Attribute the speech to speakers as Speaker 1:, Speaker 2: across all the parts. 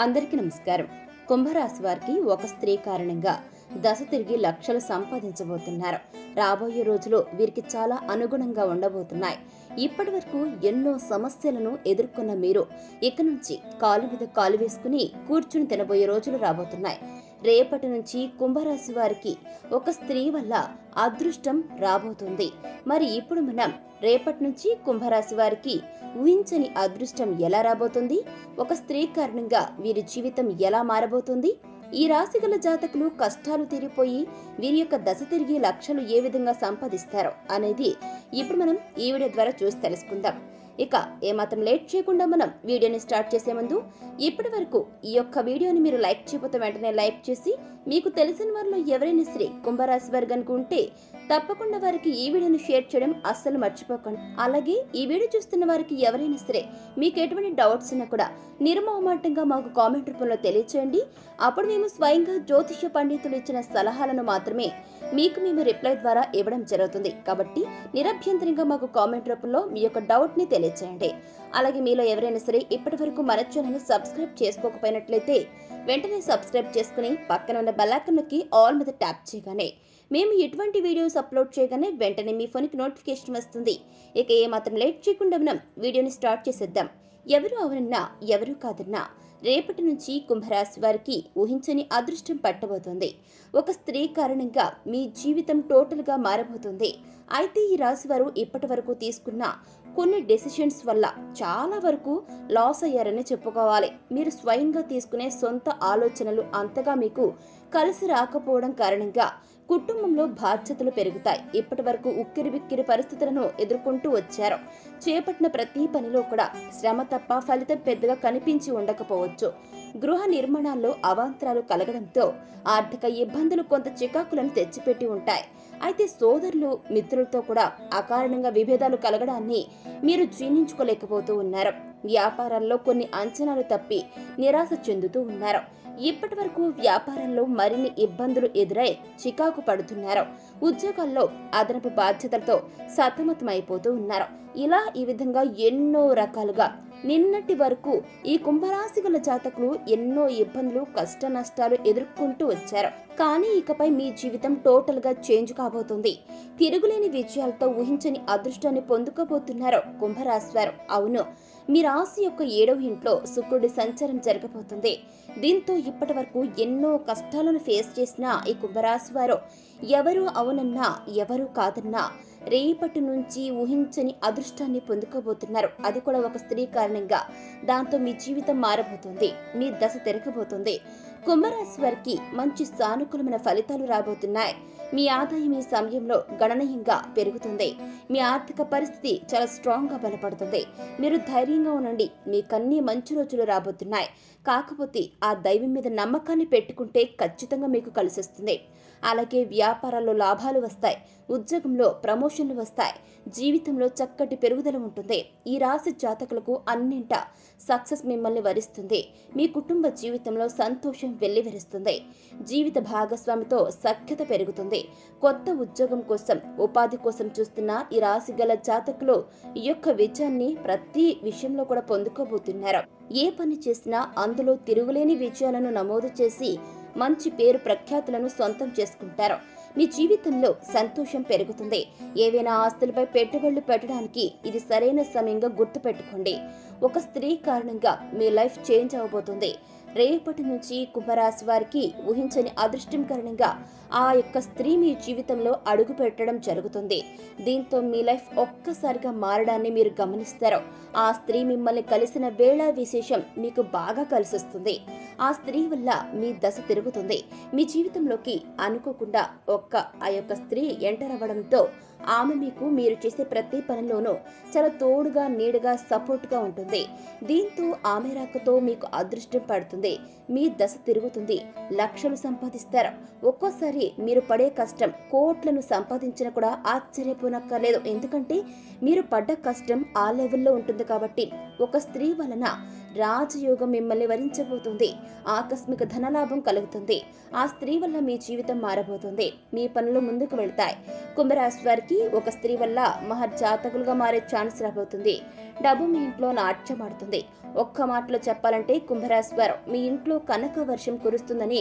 Speaker 1: అందరికీ నమస్కారం. కుంభరాశి వారికి ఒక స్త్రీ కారణంగా దశ తిరిగి లక్షలు సంపాదించబోతున్నారు. రాబోయే రోజులు వీరికి చాలా అనుగుణంగా ఉండబోతున్నాయి. ఇప్పటి వరకు ఎన్నో సమస్యలను ఎదుర్కొన్న మీరు ఇక నుంచి కాలు మీద కాలు వేసుకుని కూర్చుని తినబోయే రోజులు రాబోతున్నాయి. రేపటి నుంచి కుంభరాశి వారికి ఒక స్త్రీ వల్ల అదృష్టం రాబోతుంది. మరి ఇప్పుడు మనం రేపటి నుంచి కుంభరాశి వారికి ఊహించని అదృష్టం ఎలా రాబోతుంది? ఒక స్త్రీ కారణంగా వీరి జీవితం ఎలా మారబోతుంది? ఈ రాశి గల జాతకులు కష్టాలు తీరిపోయి వీరి యొక్క దశ తిరిగి లక్షలు ఏ విధంగా సంపాదిస్తారో అనేది ఇప్పుడు మనం ఈ వీడియో ద్వారా చూసి తెలుసుకుందాం. ఇక ఏమాత్రం లేట్ చేయకుండా మనం వీడియోని స్టార్ట్ చేసే ముందు ఇప్పటి వరకు ఈ యొక్క వీడియోని మీరు లైక్ చేయకపోతే వెంటనే లైక్ చేసి మీకు తెలిసిన వారిలో ఎవరైనా సరే కుంభరాశి వారు కనుక ఉంటే తప్పకుండా వారికి ఈ వీడియోని షేర్ చేయడం అస్సలు మర్చిపోకండి. అలాగే ఈ వీడియో చూస్తున్న వారికి ఎవరైనా సరే మీకు ఎటువంటి డౌట్స్ ఉన్నా కూడా నిర్మోహమాటంగా మాకు కామెంట్ రూపంలో తెలియచేయండి. అప్పుడు మేము స్వయంగా జ్యోతిష్య పండితులు ఇచ్చిన సలహాలను మాత్రమే మీకు మేము రిప్లై ద్వారా ఇవ్వడం జరుగుతుంది. కాబట్టి నిరభ్యంతరంగా మాకు కామెంట్ రూపంలో మీ యొక్క డౌట్ని తెలియచేయండి. అలాగే మీలో ఎవరైనా సరే ఇప్పటి వరకు మన ఛానల్ సబ్స్క్రైబ్ చేసుకోకపోయినట్లయితే వెంటనే సబ్స్క్రైబ్ చేసుకుని పక్కన ఉన్న బెల్ ఆల్ మీద ట్యాప్ చేయగానే మేము ఎటువంటి వీడియోస్ అప్లోడ్ చేయగానే వెంటనే మీ ఫోన్కి నోటిఫికేషన్ వస్తుంది. ఇక ఏమాత్రం లేట్ చేయకుండా మనం వీడియోని స్టార్ట్ చేసేద్దాం. ఎవరు అవునన్నా ఎవరు కాదన్నా రేపటి నుంచి కుంభరాశి వారికి ఊహించని అదృష్టం పట్టబోతోంది. ఒక స్త్రీ కారణంగా మీ జీవితం టోటల్గా మారబోతుంది. అయితే ఈ రాశి వారు ఇప్పటి వరకు తీసుకున్న కొన్ని డెసిషన్స్ వల్ల చాలా వరకు లాస్ అయ్యారని చెప్పుకోవాలి. మీరు స్వయంగా తీసుకునే సొంత ఆలోచనలు అంతగా మీకు కలిసి రాకపోవడం కారణంగా కుటుంబంలో బాధ్యతలు పెరుగుతాయి. ఇప్పటి వరకు ఉక్కిరి బిక్కిరి పరిస్థితులను ఎదుర్కొంటూ వచ్చారు. చేపట్టిన ప్రతి పనిలో కూడా శ్రమ తప్ప ఫలితం పెద్దగా కనిపించి ఉండకపోవచ్చు. గృహ నిర్మాణాల్లో అవాంతరాలు కలగడంతో ఆర్థిక ఇబ్బందులు కొంత చికాకులను తెచ్చిపెట్టి ఉంటాయి. అయితే సోదరులు మిత్రులతో కూడా అకారణంగా విభేదాలు కలగడాన్ని మీరు జీర్ణించుకోలేకపోతూ ఉన్నారు. వ్యాపారాల్లో కొన్ని అంచనాలు తప్పి నిరాశ చెందుతూ ఉన్నారు. ఇప్పటి వరకు వ్యాపారంలో మరిన్ని ఇబ్బందులు ఎదురై చికాకు పడుతున్నారు. ఉద్యోగాల్లో అదనపు బాధ్యతలతో సతమతమైపోతూ ఉన్నారు. ఇలా ఈ విధంగా ఎన్నో రకాలుగా నిన్నటి వరకు ఈ కుంభరాశిగల జాతకులు ఎన్నో ఇబ్బందులు కష్ట నష్టాలు ఎదుర్కొంటూ వచ్చారు. కానీ ఇకపై మీ జీవితం టోటల్గా చేంజ్ కాబోతుంది. తిరుగులేని విజయాలతో ఊహించని అదృష్టాన్ని పొందుకోబోతున్నారు కుంభరాశి వారు. అవును మీ రాశి యొక్క ఏడవ ఇంట్లో శుక్రుడి సంచారం జరగబోతుంది. దీంతో ఇప్పటి వరకు ఎన్నో కష్టాలను ఫేస్ చేసిన ఈ కుంభరాశి వారు ఎవరు అవునన్నా ఎవరు కాదన్నా రేపటి నుంచి ఊహించని అదృష్టాన్ని పొందుకోబోతున్నారు. అది కూడా ఒక స్త్రీ కారణంగా దాంతో మీ జీవితం మారబోతుంది. మీ దశ తిరగబోతుంది. కుంభరాశి వారికి మంచి సానుకూలమైన ఫలితాలు రాబోతున్నాయి. మీ ఆదాయం ఈ సమయంలో గణనీయంగా పెరుగుతుంది. మీ ఆర్థిక పరిస్థితి చాలా స్ట్రాంగ్గా బలపడుతుంది. మీరు ధైర్యంగా ఉండండి. మీకన్నీ మంచి రోజులు రాబోతున్నాయి. కాకపోతే ఆ దైవం మీద నమ్మకాన్ని పెట్టుకుంటే ఖచ్చితంగా మీకు కలిసిస్తుంది. అలాగే వ్యాపారాల్లో లాభాలు వస్తాయి ఉద్యోగంలో ప్రమోషన్లు వస్తాయి జీవితంలో చక్కటి పెరుగుదల ఉంటుంది. ఈ రాశి జాతకులకు అన్నింట సక్సెస్ మిమ్మల్ని వరిస్తుంది. మీ కుటుంబ జీవితంలో సంతోషం వెల్లివిరుస్తుంది. జీవిత భాగస్వామితో సఖ్యత పెరుగుతుంది. కొత్త ఉద్యోగం కోసం ఉపాధి కోసం చూస్తున్న ఈ రాశి గల జాతకులు ఈ యొక్క విజయాన్ని ప్రతి విషయంలో కూడా పొందుకోబోతున్నారు. ఏ పని చేసినా అందులో తిరుగులేని విజయాలను నమోదు చేసి మంచి పేరు ప్రఖ్యాతులను సొంతం చేసుకుంటారు. మీ జీవితంలో సంతోషం పెరుగుతుంది. ఏవైనా ఆస్తులపై పెట్టుబడులు పెట్టడానికి ఇది సరైన సమయంగా గుర్తుపెట్టుకోండి. ఒక స్త్రీ కారణంగా మీ లైఫ్ చేంజ్ అవబోతుంది. రేపటి నుంచి కుంభరాశి వారికి ఊహించని అదృష్టం కారణంగా ఆ యొక్క స్త్రీ మీ జీవితంలో అడుగు పెట్టడం జరుగుతుంది. దీంతో మీ లైఫ్ ఒక్కసారిగా మారడాన్ని మీరు గమనిస్తారు. ఆ స్త్రీ మిమ్మల్ని కలిసిన వేళ విశేషం మీకు బాగా కలిసొస్తుంది. ఆ స్త్రీ వల్ల మీ దశ తిరుగుతుంది. మీ జీవితంలోకి అనుకోకుండా ఒక్క ఆ యొక్క స్త్రీ ఎంటర్ అవ్వడంతో ఆమె మీకు మీరు చేసే ప్రతి పనిలోనూ చాలా తోడుగా నీడగా సపోర్ట్గా ఉంటుంది. దీంతో ఆమె రాకతో మీకు అదృష్టం పడుతుంది. మీ దశ తిరుగుతుంది. లక్షలు సంపాదిస్తారు. ఒక్కోసారి మీరు పడే కష్టం కోట్లను సంపాదించిన కూడా ఆశ్చర్యపోనక్కర్లేదు. ఎందుకంటే మీరు పడ్డ కష్టం ఆ లెవెల్లో ఉంటుంది కాబట్టి ఒక స్త్రీ వలన రాజయోగం మిమ్మల్ని వరించబోతుంది. ఆకస్మిక ధనలాభం కలుగుతుంది. ఆ స్త్రీ వల్ల మీ జీవితం మారబోతుంది. మీ పనులు ముందుకు వెళ్తాయి. కుంభరాశి వారికి ఒక స్త్రీ వల్ల మహర్జాతకులుగా మారే ఛాన్స్ రాబోతుంది. డబ్బు మీ ఇంట్లో నాట్యమాడుతుంది. ఒక్క మాటలో చెప్పాలంటే కుంభరాశి మీ ఇంట్లో కనక వర్షం కురుస్తుందని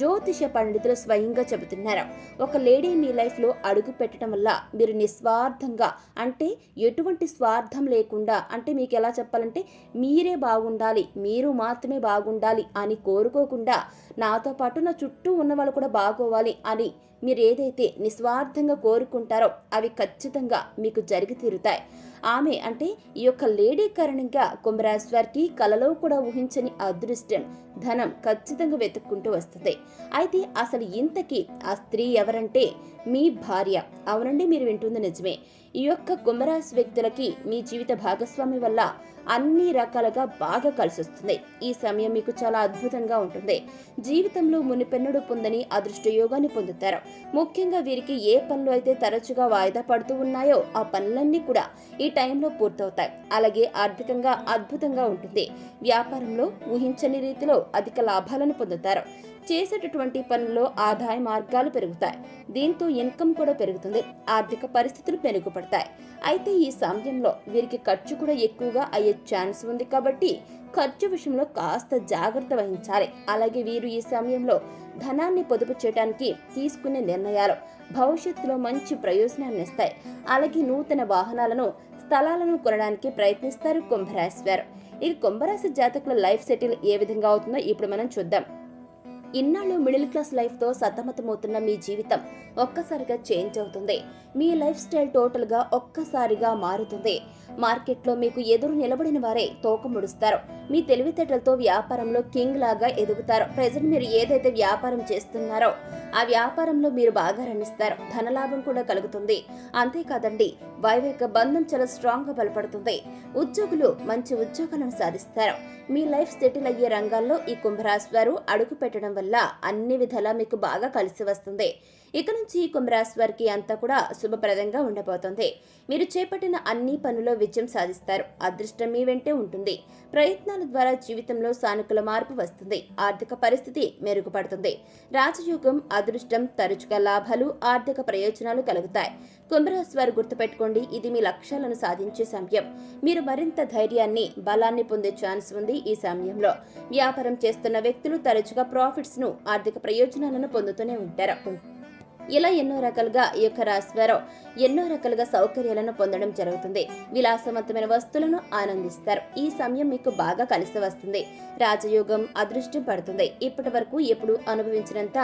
Speaker 1: జ్యోతిష పండితులు స్వయంగా చెబుతున్నారు. ఒక లేడీ మీ లైఫ్లో అడుగు పెట్టడం వల్ల మీరు నిస్వార్థంగా అంటే ఎటువంటి స్వార్థం లేకుండా అంటే మీకు ఎలా చెప్పాలంటే మీరే బాగుండాలి మీరు మాత్రమే బాగుండాలి అని కోరుకోకుండా నాతో పాటు నా చుట్టూ ఉన్న వాళ్ళు కూడా బాగోవాలి అని మీరు ఏదైతే నిస్వార్థంగా కోరుకుంటారో అవి ఖచ్చితంగా మీకు జరిగి తీరుతాయి. ఆమె అంటే ఈ యొక్క లేడీ కారణంగా కుంభరాశి వారికి కలలో కూడా ఊహించని అదృష్టం. ధనం ఖచ్చితంగా వెతుక్కుంటూ వస్తుంది. అయితే అసలు ఇంతకీ ఆ స్త్రీ ఎవరంటే? మీ భార్య. అవునండి మీరు వింటుంది నిజమే. ఈ యొక్క కుంభరాశి వ్యక్తులకి మీ జీవిత భాగస్వామి వల్ల అన్ని రకాలుగా బాగా కలిసొస్తుంది. ఈ సమయం మీకు చాలా అద్భుతంగా ఉంటుంది. జీవితంలో మునిపెన్నడు పొందని అదృష్ట యోగాన్ని పొందుతారు. ముఖ్యంగా వీరికి ఏ పనులు అయితే తరచుగా వాయిదా పడుతూ ఉన్నాయో ఆ పనులన్నీ కూడా ఈ టైంలో పూర్తవుతాయి. అలాగే ఆర్థికంగా అద్భుతంగా ఉంటుంది. వ్యాపారంలో ఊహించని రీతిలో అధిక లాభాలను పొందుతారు. చేసేటటువంటి పనుల్లో ఆదాయ మార్గాలు పెరుగుతాయి. దీంతో ఇన్కమ్ కూడా పెరుగుతుంది. ఆర్థిక పరిస్థితులు మెరుగుపడతాయి. అయితే ఈ సమయంలో వీరికి ఖర్చు కూడా ఎక్కువగా అయ్యే ఛాన్స్ ఉంది కాబట్టి ఖర్చు విషయంలో కాస్త జాగ్రత్త వహించాలి. అలాగే వీరు ఈ సమయంలో ధనాన్ని పొదుపు చేయడానికి తీసుకునే నిర్ణయాలు భవిష్యత్తులో మంచి ప్రయోజనాన్ని ఇస్తాయి. అలాగే నూతన వాహనాలను స్థలాలను కొనడానికి ప్రయత్నిస్తారు కుంభరాశి వారు. ఇక కుంభరాశి జాతకుల లైఫ్ సెటిల్ ఏ విధంగా అవుతుందో ఇప్పుడు మనం చూద్దాం. ఇన్నాళ్ళు మిడిల్ క్లాస్ లైఫ్తో సతమతమవుతున్న మీ జీవితం ఒక్కసారిగా చేంజ్ అవుతుంది. మీ లైఫ్ స్టైల్ టోటల్గా ఒక్కసారిగా మారుతుంది. మార్కెట్లో మీకు ఎదురు నిలబడిన వారే తోక ముడుస్తారు. మీ తెలివితేటలతో వ్యాపారంలో కింగ్ లాగా ఎదుగుతారు. ప్రజెంట్ మీరు ఏదైతే వ్యాపారం చేస్తున్నారో ఆ వ్యాపారంలో మీరు బాగా రణిస్తారు ధనలాభం కూడా కలుగుతుంది. అంతేకాదండి వైవేక బంధం చాలా స్ట్రాంగ్గా బలపడుతుంది. ఉద్యోగులు మంచి ఉద్యోగాలను సాధిస్తారు. మీ లైఫ్ సెటిల్ అయ్యే రంగాల్లో ఈ కుంభరాశి వారు అడుగు పెట్టడం వల్ల అన్ని విధాలా మీకు బాగా కలిసి వస్తుంది. ఇక నుంచి కుంభరాశి వారికి అంతా కూడా శుభప్రదంగా ఉండబోతోంది. మీరు చేపట్టిన అన్ని పనుల్లో విజయం సాధిస్తారు. అదృష్టం మీ వెంటే ఉంటుంది. ప్రయత్నాల ద్వారా జీవితంలో సానుకూల మార్పు వస్తుంది. ఆర్థిక పరిస్థితి మెరుగుపడుతుంది. రాజయోగం అదృష్టం తరచుగా లాభాలు ఆర్థిక ప్రయోజనాలు కలుగుతాయి. కుంభరాశి వారు గుర్తుపెట్టుకోండి ఇది మీ లక్ష్యాలను సాధించే సమయం. మీరు మరింత ధైర్యాన్ని బలాన్ని పొందే ఛాన్స్ ఉంది ఈ సమయంలో. వ్యాపారం చేస్తున్న వ్యక్తులు తరచుగా ప్రాఫిట్స్ను ఆర్థిక ప్రయోజనాలను పొందుతూనే ఉంటారు. ఇలా ఎన్నో రకాలుగా ఈ యొక్క రాశివారు ఎన్నో రకాలుగా సౌకర్యాలను పొందడం జరుగుతుంది. విలాసవంతమైన వస్తువులను ఆనందిస్తారు. ఈ సమయం మీకు బాగా కలిసి వస్తుంది. రాజయోగం అదృష్టం పడుతుంది. ఇప్పటి వరకు ఎప్పుడు అనుభవించినంత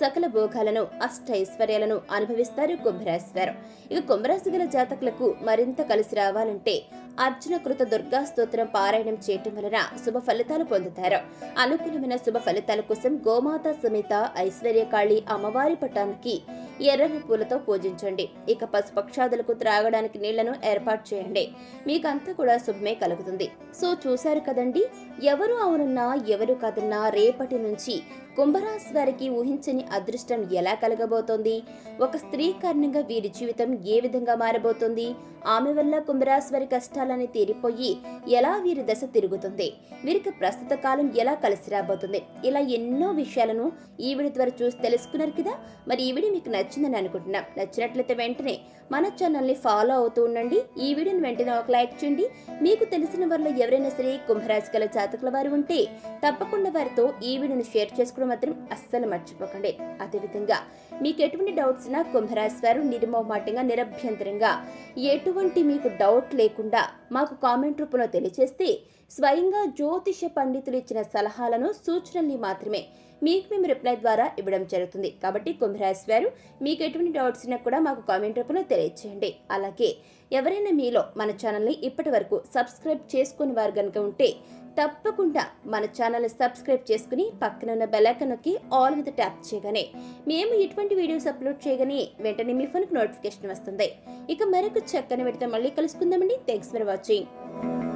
Speaker 1: సకల భోగాలను అష్టైశ్వర్యాలను అనుభవిస్తారు కుంభరాశి వారు ఇక కుంభరాశి గల జాతకులకు మరింత కలిసి రావాలంటే అర్జున కృత దుర్గా స్తోత్రం పారాయణం చేయటం వలన శుభ ఫలితాలు పొందుతారు. అనుకూలమైన శుభ ఫలితాల కోసం గోమాత సమేత ఐశ్వర్యకాళి అమ్మవారి పటానికి ఎర్రని పూలతో పూజించండి. ఇక పశుపక్షాదులకు త్రాగడానికి నీళ్ళను ఏర్పాటు చేయండి. మీకంతా కూడా శుభమే కలుగుతుంది. సో చూశారు కదండి? ఎవరు అవునన్నా ఎవరు కదన్నా రేపటి నుంచి కుంభరాశి వారికి ఊహించని అదృష్టం ఎలా కలగబోతోంది? ఒక స్త్రీ కారణంగా వీరి జీవితం ఏ విధంగా మారబోతోంది? ఆమె వల్ల కుంభరాశి వారి కష్టాలని తీరిపోయి ఎలా వీరి దశ తిరుగుతుంది? వీరికి ప్రస్తుత కాలం ఎలా కలిసి రాబోతుంది? ఇలా ఎన్నో విషయాలను ఈ ద్వారా చూసి తెలుసుకున్నారు కదా? మరి ఈ మీకు నచ్చిందని అనుకుంటున్నాం. నచ్చినట్లయితే వెంటనే మన ఛానల్ని ఫాలో అవుతూ ఉండండి. ఈ వీడియోని వెంటనే ఒక లైక్ చేయండి. మీకు తెలిసిన వారిలో ఎవరైనా సరే కుంభరాశి గల జాతకుల వారు ఉంటే తప్పకుండా వారితో ఈ వీడియోని షేర్ చేసుకోవడం మాత్రం అస్సలు మర్చిపోకండి. అదేవిధంగా మీకు ఎటువంటి డౌట్స్ ఉన్నా కుంభరాశి వారు నిర్మోహమాటంగా నిరభ్యంతరంగా ఎటువంటి మీకు డౌట్ లేకుండా మాకు కామెంట్ రూపంలో తెలియజేస్తే స్వయంగా జ్యోతిష పండితులు ఇచ్చిన సలహాలను సూచనల్ని మాత్రమే మీకు మేము రిప్లై ద్వారా ఇవ్వడం జరుగుతుంది. కాబట్టి కుంభరాశి వారు మీకు ఎటువంటి డౌట్స్ ఉన్నా కూడా మాకు కామెంట్ రూపంలో తెలియజేయండి అలాగే ఎవరైనా మీలో మన ఛానల్ని ఇప్పటి వరకు సబ్స్క్రైబ్ చేసుకుని వారు కనుక ఉంటే తప్పకుండా మన ఛానల్ని సబ్స్క్రైబ్ చేసుకుని పక్కన ఉన్న బెలైకన్ నొక్కి ఆల్ మీద ట్యాప్ చేయగానే మేము ఇటువంటి వీడియోస్ అప్లోడ్ చేయగానే వెంటనే మీ ఫోన్కి నోటిఫికేషన్ వస్తుంది. ఇక మరొక చక్కని పెడితే మళ్ళీ కలుసుకుందామండి. Thanks for watching